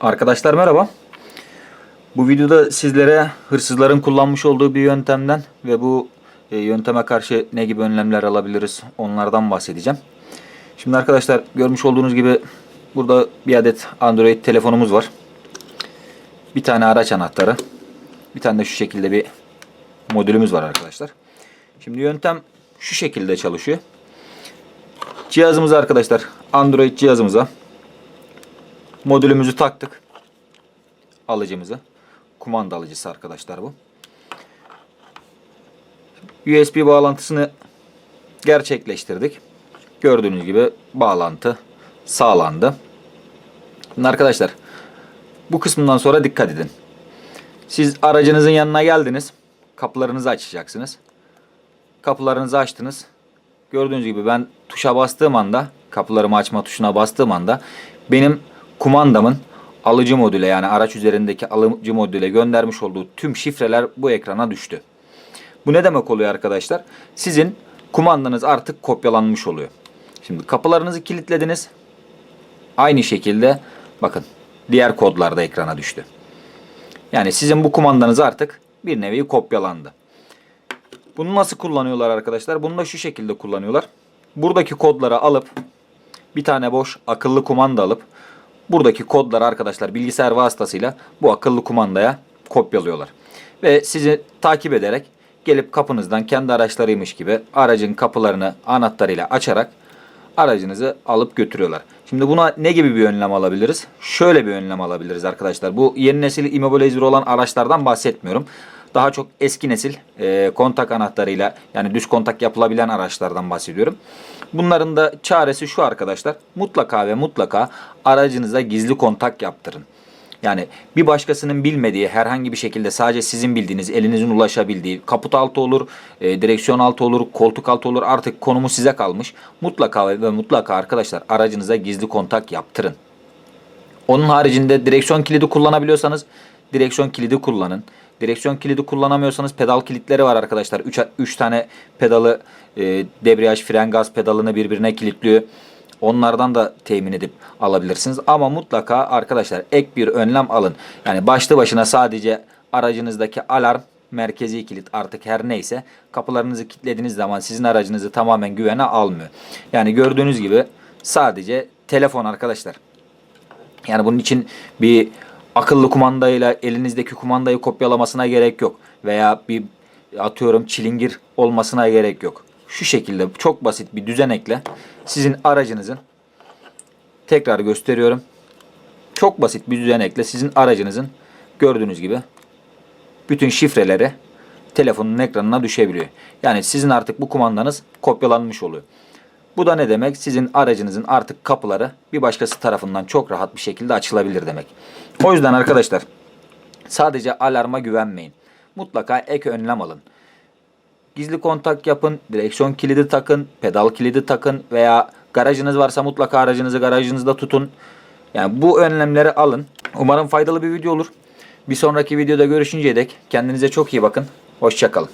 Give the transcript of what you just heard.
Arkadaşlar merhaba. Bu videoda sizlere hırsızların kullanmış olduğu bir yöntemden ve bu e, yönteme karşı ne gibi önlemler alabiliriz onlardan bahsedeceğim. Şimdi arkadaşlar görmüş olduğunuz gibi burada bir adet Android telefonumuz var. Bir tane araç anahtarı. Bir tane de şu şekilde bir modülümüz var arkadaşlar. Şimdi yöntem şu şekilde çalışıyor. Cihazımıza arkadaşlar Android cihazımıza modülümüzü taktık. Alıcımızı. Kumanda alıcısı arkadaşlar bu. USB bağlantısını gerçekleştirdik. Gördüğünüz gibi bağlantı sağlandı. Şimdi arkadaşlar bu kısmından sonra dikkat edin. Siz aracınızın yanına geldiniz. Kapılarınızı açacaksınız. Kapılarınızı açtınız. Gördüğünüz gibi ben tuşa bastığım anda, kapılarımı açma tuşuna bastığım anda benim kumandamın alıcı modüle yani araç üzerindeki alıcı modüle göndermiş olduğu tüm şifreler bu ekrana düştü. Bu ne demek oluyor arkadaşlar? Sizin kumandanız artık kopyalanmış oluyor. Şimdi kapılarınızı kilitlediniz. Aynı şekilde bakın diğer kodlar da ekrana düştü. Yani sizin bu kumandanız artık bir nevi kopyalandı. Bunu nasıl kullanıyorlar arkadaşlar? Bunu da şu şekilde kullanıyorlar. Buradaki kodları alıp bir tane boş akıllı kumanda alıp buradaki kodları arkadaşlar bilgisayar vasıtasıyla bu akıllı kumandaya kopyalıyorlar. Ve sizi takip ederek gelip kapınızdan kendi araçlarıymış gibi aracın kapılarını anahtarıyla açarak aracınızı alıp götürüyorlar. Şimdi buna ne gibi bir önlem alabiliriz? Şöyle bir önlem alabiliriz arkadaşlar. Bu yeni nesil immobilizer olan araçlardan bahsetmiyorum. Daha çok eski nesil e, kontak anahtarıyla yani düz kontak yapılabilen araçlardan bahsediyorum. Bunların da çaresi şu arkadaşlar. Mutlaka ve mutlaka aracınıza gizli kontak yaptırın. Yani bir başkasının bilmediği herhangi bir şekilde sadece sizin bildiğiniz, elinizin ulaşabildiği kaput altı olur, e, direksiyon altı olur, koltuk altı olur artık konumu size kalmış. Mutlaka ve mutlaka arkadaşlar aracınıza gizli kontak yaptırın. Onun haricinde direksiyon kilidi kullanabiliyorsanız direksiyon kilidi kullanın. Direksiyon kilidi kullanamıyorsanız pedal kilitleri var arkadaşlar. 3 3 tane pedalı e, debriyaj, fren, gaz pedalını birbirine kilitliyor. Onlardan da temin edip alabilirsiniz. Ama mutlaka arkadaşlar ek bir önlem alın. Yani başlı başına sadece aracınızdaki alarm merkezi kilit artık her neyse kapılarınızı kilitlediğiniz zaman sizin aracınızı tamamen güvene almıyor. Yani gördüğünüz gibi sadece telefon arkadaşlar. Yani bunun için bir akıllı kumandayla elinizdeki kumandayı kopyalamasına gerek yok. Veya bir atıyorum çilingir olmasına gerek yok. Şu şekilde çok basit bir düzenekle sizin aracınızın tekrar gösteriyorum. Çok basit bir düzenekle sizin aracınızın gördüğünüz gibi bütün şifreleri telefonun ekranına düşebiliyor. Yani sizin artık bu kumandanız kopyalanmış oluyor. Bu da ne demek? Sizin aracınızın artık kapıları bir başkası tarafından çok rahat bir şekilde açılabilir demek. O yüzden arkadaşlar sadece alarma güvenmeyin. Mutlaka ek önlem alın. Gizli kontak yapın, direksiyon kilidi takın, pedal kilidi takın veya garajınız varsa mutlaka aracınızı garajınızda tutun. Yani bu önlemleri alın. Umarım faydalı bir video olur. Bir sonraki videoda görüşünceye dek kendinize çok iyi bakın. Hoşçakalın.